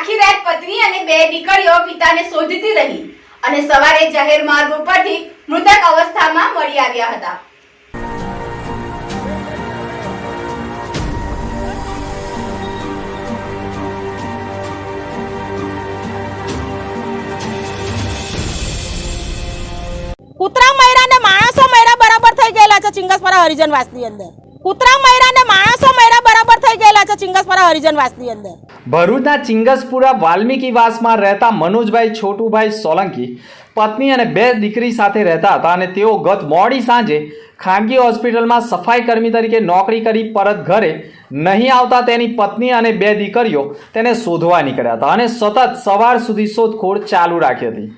આખી રાત પત્ની અને બે દીકરીઓ પિતાને શોધતી રહી અને સવારે જાહેર માર્ગ ઉપરથી મૃતક અવસ્થામાં મળી આવ્યા હતા. કૂતરા મયરા ને માણસો મયરા બરાબર થઈ ગયેલા છે ચિંગસપરા હરિજન વાસની અંદર. કૂતરા મયરા ને માણસો મયરા બરાબર થઈ ગયેલા છે ચિંગસપરા હરિજન વાસની અંદર. ભરૂચના ચિંગસપુરા વાલ્મીકીવાસમાં રહેતા મનોજભાઈ છોટુભાઈ સોલંકી પત્ની અને બે દીકરી સાથે રહેતા હતા અને તેઓ ગત મોડી સાંજે ખાનગી હોસ્પિટલમાં સફાઈ કર્મી તરીકે નોકરી કરી પરત ઘરે નહીં આવતા તેની પત્ની અને બે દીકરીઓ તેને શોધવા નીકળ્યા હતા અને સતત સવાર સુધી શોધખોળ ચાલુ રાખી હતી.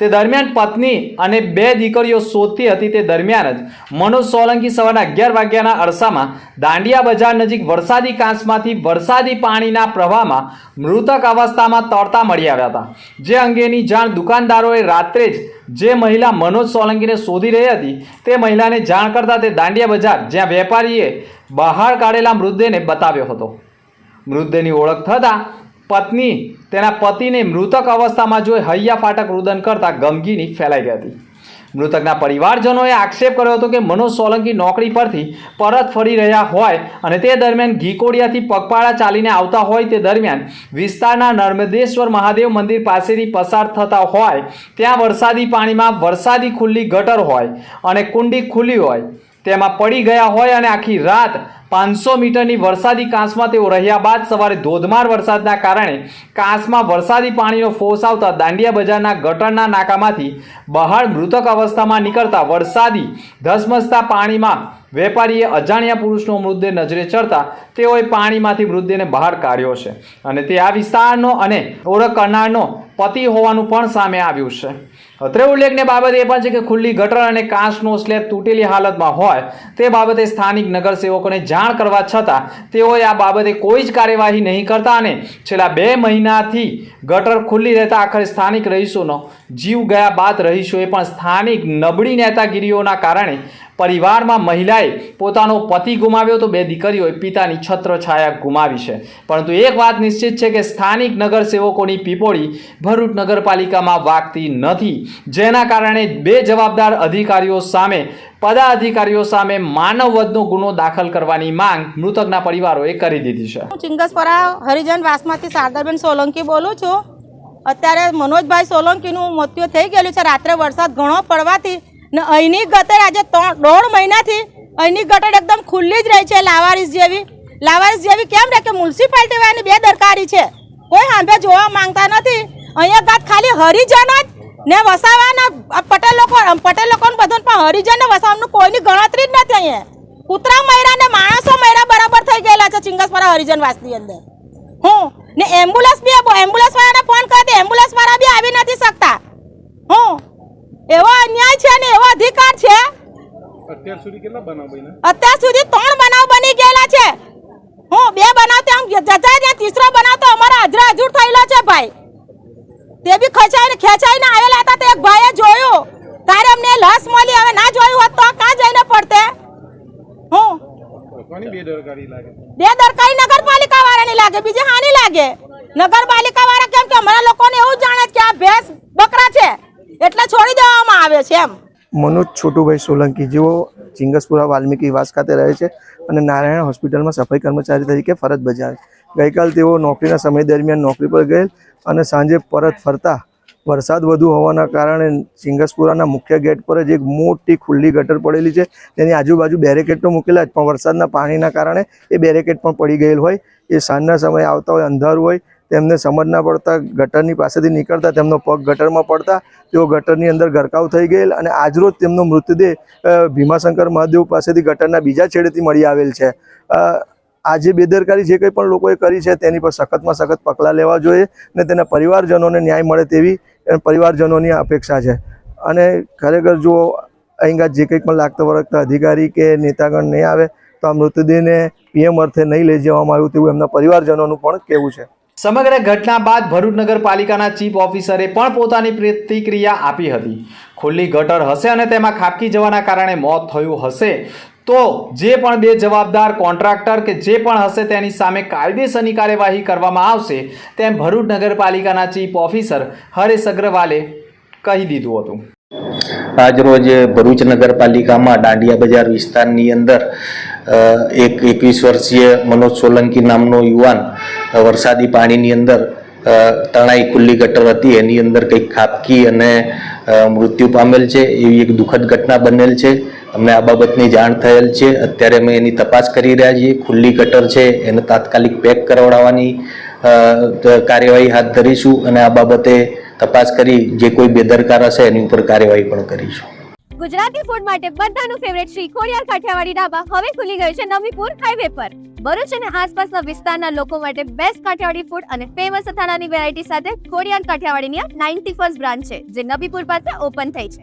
તે દરમિયાન પત્ની અને બે દીકરીઓ શોધતી હતી તે દરમિયાન જ મનોજ સોલંકી સવારના અગિયાર વાગ્યાના અરસામાં દાંડિયા બજાર નજીક વરસાદી કાંસમાંથી વરસાદી પાણીના પ્રવાહમાં મૃતક અવસ્થામાં તરતા મળી આવ્યા હતા. જે અંગેની જાણ દુકાનદારોએ રાત્રે જ જે મહિલા મનોજ સોલંકીને શોધી રહી હતી તે મહિલાને જાણ કરતા તે દાંડિયા બજાર, જ્યાં વેપારીએ બહાર કાઢેલા મૃતદેહને બતાવ્યો હતો. મૃતદેહની ઓળખ થતાં પત્ની તેના પતિને મૃતક અવસ્થામાં જોઈ હૈયા ફાટક રુદન કરતા ગમગીની ફેલાઈ ગઈ હતી. મૃતકના પરિવારજનોએ આક્ષેપ કર્યો હતો કે મનોજ સોલંકી નોકરી પરથી પરત ફરી રહ્યા હોય અને તે દરમિયાન ઘીકોડિયાથી પગપાળા ચાલીને આવતા હોય તે દરમિયાન વિસ્તારના નર્મદેશ્વર મહાદેવ મંદિર પાસેથી પસાર થતા હોય, ત્યાં વરસાદી પાણીમાં વરસાદી ખુલ્લી ગટર હોય અને કુંડી ખુલ્લી હોય, તેમાં પડી ગયા હોય અને આખી રાત પાંચસો મીટરની વરસાદી કાંસમાં તેઓ રહ્યા બાદ સવારે ધોધમાર વરસાદના કારણે કાંસમાં વરસાદી પાણીનો ફોસ આવતા દાંડિયા બજારના ગટરના નાકામાંથી બહાર મૃતક અવસ્થામાં નીકળતા વરસાદી ધસમસતા પાણીમાં વેપારીએ અજાણ્યા પુરુષનો મૃતદેહ નજરે ચડતા તેઓએ પાણીમાંથી મૃતદેહને બહાર કાઢ્યો છે. અને તે આ વિસ્તારનો અને ઓળખ કરનારનો પતિ હોવાનું પણ સામે આવ્યું છે. અત્રે ઉલ્લેખનીય બાબત એ પણ છે કે ખુલ્લી ગટર અને કાંસનો સ્લેબ તૂટેલી હાલતમાં હોય તે બાબતે સ્થાનિક નગરસેવકોને જાણ કરવા છતાં તેઓએ આ બાબતે કોઈ જ કાર્યવાહી નહીં કરતા અને છેલ્લા બે મહિનાથી ગટર ખુલ્લી રહેતા આખરે સ્થાનિક રહીશોનો જીવ ગયા બાદ રહીશોએ પણ સ્થાનિક નબળી નેતાગીરીઓના કારણે પરિવારમાં મહિલાએ પોતાનો પતિ ગુમાવ્યો તો બે દીકરીઓએ પિતાની છત્ર છાયા ગુમાવી છે. પરંતુ એક વાત નિશ્ચિત છે કે સ્થાનિક નગરસેવકોની પીપોળી ભરૂચ નગરપાલિકામાં વાગતી નથી. જેના કારણે બે જવાબદાર અધિકારીઓ સામે, પદાધિકારીઓ સામે માનવવધનો ગુનો દાખલ કરવાની માંગ મૃતકના પરિવારોએ કરી દીધી છે. હું ચિંગસપરા હરિજન વાસમાંથી શારદાબેન સોલંકી બોલું છું. અત્યારે મનોજભાઈ સોલંકીનું મૃત્યુ થઈ ગયેલું છે. રાત્રે વરસાદ ઘણો પડવાથી ને અહીંની ગટર આજે દોઢ મહિનાથી અહીંની ગટર એકદમ ખુલ્લી જ રહી છે, લાવારીસ જેવી. લાવારીસ જેવી કેમ રહે કે મ્યુનિસિપાલિટી વાળાની બે દરકારી છે. કોઈ સાંભે જોવા માંગતા નથી. અહીંયા ખાલી હરિજન જ ને વસાવાના પટેલ લોકો પટેલ લોકોને બધું પણ હરિજન ને વસાવાનું કોઈની ગણતરી જ નથી અહીંયા. કૂતરા મયરા ને માણસો મયરા બરાબર થઈ ગયેલા છે ચિંગસપરા હરિજન વાસની અંદર. હું? ને એમ્બ્યુલન્સ બી એમ્બ્યુલન્સ વાળાને ફોન કરતી એમ્બ્યુલન્સ વાળા બી આવી નથી શકતા. હું? એવો અન્યાય છે ને એવો અધિકાર છે? અત્યાર સુધી કેટલા બનાવ બન્યા? અત્યાર સુધી ત્રણ બનાવ બની ગયેલા છે. હું? બે બનાવ તો આમ જતા ત્યાં તીસરો બનાવ તો અમારા હાજરા હજુર થયેલો છે ભાઈ. તે બી ખચાઈને ખેંચાઈને આવેલા હતા તે એક ભાઈએ જોયું. તારે અમને લસ મળી હવે ના જોયું હોત તો કા જઈને પડતે હું? બે દરકારી નગરપાલિકા વાળાની લાગે બીજી હાની લાગે? નગરપાલિકા વાળા કેમ કે અમારા લોકોને એવું જાણે કે આ ભેંસ બકરા છે એટલે છોડી દેવામાં આવે છે એમ. મનોજ છોટુભાઈ સોલંકી જેઓ ચિંગસપુરા વાલ્મીકી વાસ ખાતે રહે છે અને નારાયણ હોસ્પિટલમાં સફાઈ કર્મચારી તરીકે ફરજ બજાવે છે. ગઈકાલ તેઓ નોકરીના સમય દરમિયાન નોકરી પર ગયેલ અને સાંજે પરત ફરતા. વરસાદ વધુ હોવાના કારણે સિંગસપુરાના મુખ્ય ગેટ પર જ એક મોટી ખુલ્લી ગટર પડેલી છે. તેની આજુબાજુ બેરેકેડ તો મૂકેલા જ, પણ વરસાદના પાણીના કારણે એ બેરેકેડ પણ પડી ગયેલ હોય. એ સાંજના સમયે આવતા હોય, અંધારું હોય, તેમને સમજ ના પડતા ગટરની પાસેથી નીકળતા તેમનો પગ ગટરમાં પડતા, તેઓ ગટરની અંદર ગરકાવ થઈ ગયેલ અને આજરોજ તેમનો મૃતદેહ ભીમાશંકર મહાદેવ પાસેથી ગટરના બીજા છેડેથી મળી આવેલ છે. આ જે બેદરકારી જે કંઈ પણ લોકોએ કરી છે તેની પર સખતમાં સખત પગલાં લેવા જોઈએ અને તેના પરિવારજનોને ન્યાય મળે તેવી પરિવારજનોની અપેક્ષા છે. અને ખરેખર જો અહીંયા જે કંઈ પણ લાગતા વળગતા અધિકારી કે નેતાગણ નહીં આવે તો આ મૃતદેહને પીએમ અર્થે નહીં લઈ જવામાં આવ્યું તેવું એમના પરિવારજનોનું પણ કહેવું છે. સમગ્ર ઘટના બાદ ભરૂચ નગરપાલિકાના ચીફ ઓફિસરે પણ પોતાની પ્રતિક્રિયા આપી હતી. ખુલ્લી ગટર હશે અને તેમાં ખાબકી જવાના કારણે મોત થયું હશે. તો જે પણ બે જવાબદાર કોન્ટ્રાક્ટર કે જે પણ હશે તેની સામે કાયદેસરની કાર્યવાહી કરવામાં આવશે, તેમ ભરૂચ નગરપાલિકાના ચીફ ઓફિસર હરેશ અગ્રવાલે કહી દીધું હતું. આજરોજ ભરૂચ નગરપાલિકામાં દાંડિયા બજાર વિસ્તારની અંદર એક એકવીસ વર્ષીય મનોજ સોલંકી નામનો યુવાન વરસાદી પાણીની અંદર તણાઈ ખુલ્લી ગટર હતી. એની અંદર કંઈક ખાબકી અને મૃત્યુ પામેલ છે. એવી એક દુઃખદ ઘટના બનેલ છે. અમને આ બાબતની જાણ થયેલ છે. અત્યારે અમે એની તપાસ કરી રહ્યા છીએ. ખુલ્લી ગટર છે, એને તાત્કાલિક પેક કરાવડાવવાની કાર્યવાહી હાથ ધરીશું અને આ બાબતે તપાસ કરી જે કોઈ બેદરકાર હશે એની ઉપર કાર્યવાહી પણ કરીશું. ગુજરાતી ફૂડ માટે બધાનું ફેવરેટ શ્રી ખોડિયાર કાઠિયાવાડી ઢાબા હવે ખુલી ગયું છે નવીપુર હાઈવે પર. ભરૂચ અને આસપાસના વિસ્તારના લોકો માટે બેસ્ટ કાઠિયાવાડી ફૂડ અને ફેમસ અથાણાની વેરાયટી સાથે ખોડિયાર કાઠિયાવાડીની આ નાઇન્ટી ફર્સ્ટ બ્રાન્ચ છે, જે નબીપુર પાસે ઓપન થઈ છે.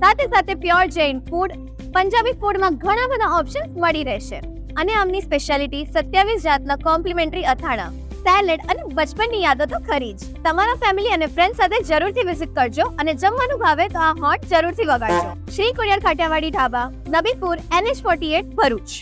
સાથે સાથે પ્યોર જૈન ફૂડ પંજાબી ફૂડમાં ઘણા બધા ઓપ્શન્સ મળી રહેશે અને આમની સ્પેશિયાલિટી સત્યાવીસ જાતના કોમ્પ્લિમેન્ટરી અથાણા સેલેડ અને બચપનની યાદો તો ખરી જ તમારા ફેમિલી અને ફ્રેન્ડ સાથે જરૂરથી વિઝિટ કરજો અને જમવાનું ભાવે તો આ હોટ જરૂરથી વગાડજો Shri courier Kathiyawadi dhaba Nabipur NH forty Bharuch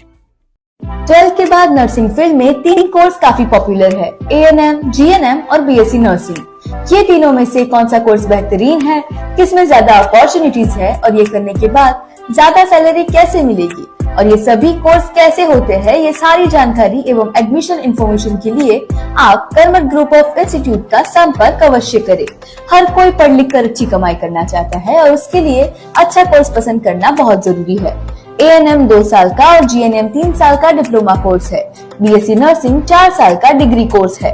twelfth के बाद नर्सिंग फील्ड में तीन कोर्स काफी पॉपुलर है A N M G N M और बी एस सी नर्सिंग ये तीनों में से कौन सा कोर्स बेहतरीन है? किसमें ज़्यादा अपॉर्चुनिटीज़ है? और ये करने के बाद ज़्यादा सैलरी कैसे मिलेगी? और ये सभी कोर्स कैसे होते हैं? ये सारी जानकारी एवं एडमिशन इन्फॉर्मेशन के लिए आप कर्मठ ग्रुप ऑफ़ इंस्टीट्यूट का संपर्क अवश्य करें। हर कोई पढ़ लिख कर अच्छी कमाई करना चाहता है और उसके लिए अच्छा कोर्स पसंद करना बहुत ज़रूरी है। ए एन एम दो साल का और जी एन एम तीन साल का डिप्लोमा कोर्स है। बी एस सी नर्सिंग चार साल का डिग्री कोर्स है।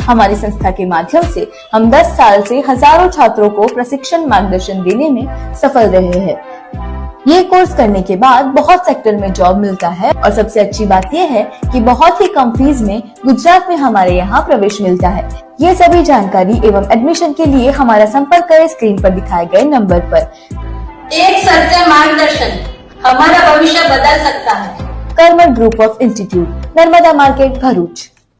हमारी संस्था के माध्यम से हम 10 साल से हज़ारों छात्रों को प्रशिक्षण मार्गदर्शन देने में सफल रहे हैं। ये कोर्स करने के बाद बहुत सेक्टर में जॉब मिलता है और सबसे अच्छी बात यह है कि बहुत ही कम फ़ीस में गुजरात में हमारे यहाँ प्रवेश मिलता है। ये सभी जानकारी एवं एडमिशन के लिए हमारा संपर्क करें स्क्रीन पर दिखाए गए नंबर पर। एक सच्चा मार्गदर्शन हमारा भविष्य बदल सकता है। Karmath group of institute Narmada market Bharuch.